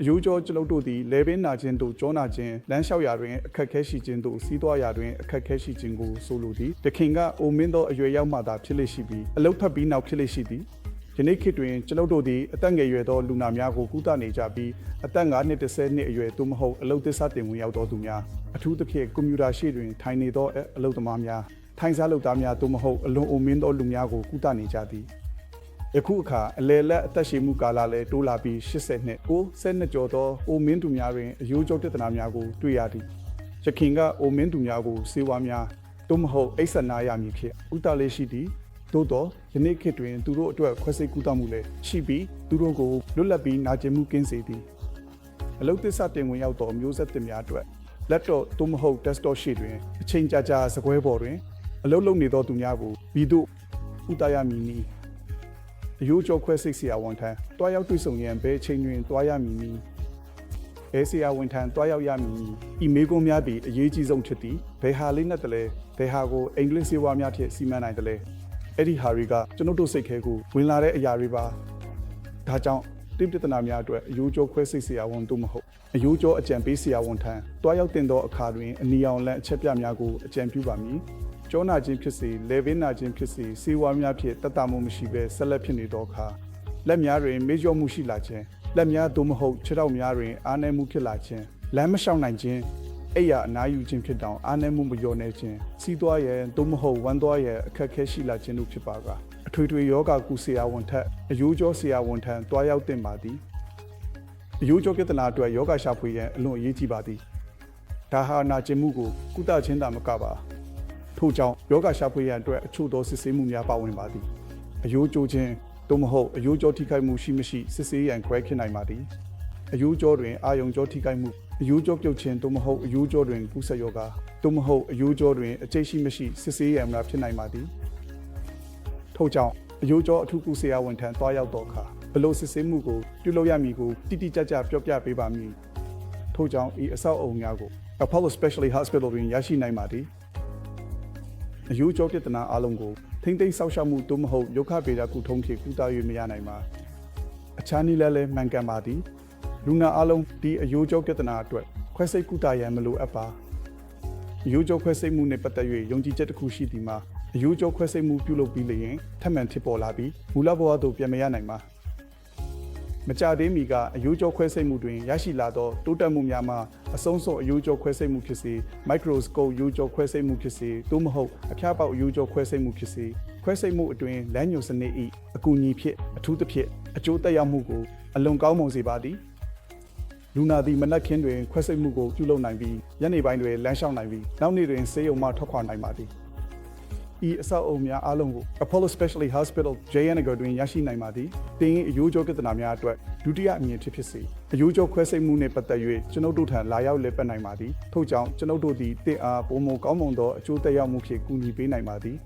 အယိုးကြောကျွန်ုပ်တို့သည်လေပင်နာခြင်းတို့ကြောနာခြင်းလမ်းလျှောက်ရာတွင်အခက်ခဲရှိခြင်းတို့စီးသွားရာတွင်အခက်ခဲရှိခြင်းကိုဆိုလိုသည်တခင်ကအိုမင်းသောအရွယ်ရောက်မှသာဖြစ်လိမ့်ရှိပြီးအလုတ်ဖတ်ပြီးနောက်ဖြစ်လိမ့်ရှိသည်ယနေ့ခေတ်တွင်ကျွန်ုပ်တို့သည်အသက်ငယ်ရွယ်သောလူနာများကိုကုသနေကြပြီးအသက်9နှစ်10နှစ်အရွယ်သို့မဟုတ်အလုတ်သစ္စာတင်ဝင်ရောက်သောသူများအထူးသဖြင့်ကွန်ပျူတာရှေ့တွင်ထိုင်နေသောအလုတ်သမားများထိုင်စားလုပ်သားများသို့မဟုတ်အလွန်အိုမင်းသောလူများကိုကုသနေကြသည် ယခုအခါအလေလက်အသက်ရှည်မှုကာလလည်းတိုးလာပြီး80နှစ်90နှစ်ကျော်သောအိုမင်းသူများတွင်အယိုးကျော်ပြဿနာများကိုတွေ့ရသည်ရခင်ကအိုမင်းသူများကိုစေဝါများသို့မဟုတ်အိဆနာရမည်ဖြစ်ဥတလေးရှိသည်သို့တော့ယနေ့ခေတ်တွင်သူတို့အတွက်ခွဲစိတ်ကူးတမှုလည်းရှိပြီးသူတို့ကိုလွတ်လပ်ပြီးနာကျင်မှုကင်းစေသည်အလုတ်သစ္စာတင်ဝင်ရောက်သောမျိုးဆက်သစ်များအတွက်လက်တော့သို့မဟုတ် desktop ရှိတွင်အချိန်ကြာကြာစကွဲပေါ်တွင်အလုတ်လုပ်နေသောသူများကိုဘီတို့ဥတရမည်နည်း အယိုးကြောခွဲစိတ်ဆရာဝန်ထံတွားရောက်တွေ့ဆုံရန်ဘယ်အချိန်တွင်တွားရမည်နည်းဘယ်ဆရာဝန်ထံတွားရောက်ရမည်နည်းဤမေကွန်းများသည်အရေးကြီးဆုံးဖြစ်သည်ဘယ်ဟာလေးနဲ့တလဲဘယ်ဟာကိုအင်္ဂလိပ်စေဝါများဖြင့်စီမံနိုင်တယ်လဲအဲ့ဒီဟာတွေကကျွန်ုပ်တို့စိတ်ခဲကိုဝင်လာတဲ့အရာတွေပါဒါကြောင့်တိပ္ပတနာများအတွက်အယိုးကြောခွဲစိတ်ဆရာဝန်တို့မဟုတ်အယိုးကြောအကြံပေးဆရာဝန်ထံတွားရောက်တင်သောအခါတွင်အနီအောင်လန့်အချက်ပြများကိုအကြံပြုပါမည် ကြောနာခြင်းဖြစ်စေလေဗင်းနာခြင်းဖြစ်စေစေဝါများဖြင့်တတ်တာမှုမရှိဘဲဆက်လက်ဖြစ်နေသောအခါလက်များတွင်မေ့လျော့မှုရှိလာခြင်းလက်များသို့မဟုတ်ခြေထောက်များတွင်အားနည်းမှုဖြစ်လာခြင်းလမ်းမလျှောက်နိုင်ခြင်းအိယာအနားယူခြင်းဖြစ်တောင်အားနည်းမှုမလျော့နေခြင်းစီးသွားရန်သို့မဟုတ်ဝမ်းသွားရန်အခက်အခဲရှိလာခြင်းတို့ဖြစ်ပါကအထွေထွေယောဂကုဆရာဝန်ထက်အယိုးကြောဆရာဝန်ထံတွားရောက်တင်ပါသည်အယိုးကြောပြဿနာအတွက်ယောဂရှာဖွေရန်အလွန်အရေးကြီးပါသည်ဒါဟာနာကျင်မှုကိုကုသခြင်းသာမကပါ ထို့ကြောင့်ယောဂရှာဖွေရန်အတွက်အချို့သောစစ်ဆေးမှုများပါဝင်ပါသည်အယိုးကျိုးခြင်းသို့မဟုတ်အယိုးကြောထိခိုက်မှုရှိမရှိစစ်ဆေးရန်ခွဲဖြစ်နိုင်ပါသည်အယူကြောတွင်အာယုံကြောထိခိုက်မှုအယူကြောပြုတ်ခြင်းသို့မဟုတ်အယူကြောတွင်ကူးစက်ရောဂါသို့မဟုတ်အယူကြောတွင်အကျိတ်ရှိမရှိစစ်ဆေးရန်မလားဖြစ်နိုင်ပါသည်ထို့ကြောင့်အယူကြောအထူးကုဆရာဝန်ထံတွားရောက်တော့အခါဘယ်လိုစစ်ဆေးမှုကိုပြုလုပ်ရမည်ကိုတိတိကျကျပြောပြပေးပါမည်ထို့ကြောင့်ဤအဆောက်အအုံများကို Apollo Specialty Hospital တွင်ရရှိနိုင်ပါသည် အယူကြောပြဿနာအလုံးကိုထိမ့်သိမ်းဆောက်ရှောက်မှုသို့မဟုတ်ရုက္ခဗေဒကုထုံးဖြင့်ကုသ၍မရနိုင်ပါအခြားနည်းလည်းလည်းမှန်ကန်ပါသည်လူနာအလုံးဒီအယိုးကျောပြဿနာအတွက်ခွဲစိတ်ကုသရန်မလိုအပ်ပါအယိုးကျောခွဲစိတ်မှုနဲ့ပတ်သက်၍ယုံကြည်ချက်တစ်ခုရှိသည်မှာအယိုးကျောခွဲစိတ်မှုပြုလုပ်ပြီးလျင်ထပ်မံဖြစ်ပေါ်လာပြီးမူလဘဝသို့ပြန်မရနိုင်ပါ မကြသေးမီကအယိုးကျောခွဲစိတ်မှုတွင်ရရှိလာသောတိုးတက်မှုများမှာအဆုံးစွန်အယိုးကျောခွဲစိတ်မှုဖြစ်စေမိုက်ခရိုစကိုပ်ယိုးကျောခွဲစိတ်မှုဖြစ်စေသို့မဟုတ်အဖျားပေါက်အယိုးကျောခွဲစိတ်မှုဖြစ်စေခွဲစိတ်မှုအတွင်းလမ်းညွန်စနစ်၏အကူအညီဖြင့်အထူးသဖြင့်အကျိုးသက်ရောက်မှုကိုအလွန်ကောင်းမွန်စေပါသည်လူနာသည်မနက်ခင်းတွင်ခွဲစိတ်မှုကိုပြုလုပ်နိုင်ပြီးညနေပိုင်းတွင်လမ်းလျှောက်နိုင်ပြီးနောက်နေ့တွင်ဆေးရုံမှထွက်ခွာနိုင်ပါသည် ဤအဆောက်အအုံများအားလုံးကို Apollo Specialty Hospital JNGO တွင်ရရှိနိုင်ပါသည်တင်း၏အယိုးကျောပြဿနာများအတွက်ဒုတိယအမြင်ဖြစ်ဖြစ်စေအယိုးကျောခွဲစိတ်မှုနှင့်ပတ်သက်၍ကျွန်ုပ်တို့ထံလာရောက်လည်ပတ်နိုင်ပါသည်ထို့ကြောင့်ကျွန်ုပ်တို့သည်တင့်အားပုံမကောင်းမွန်သောအကျိုးသက်ရောက်မှုဖြင့်ကူညီပေးနိုင်ပါသည်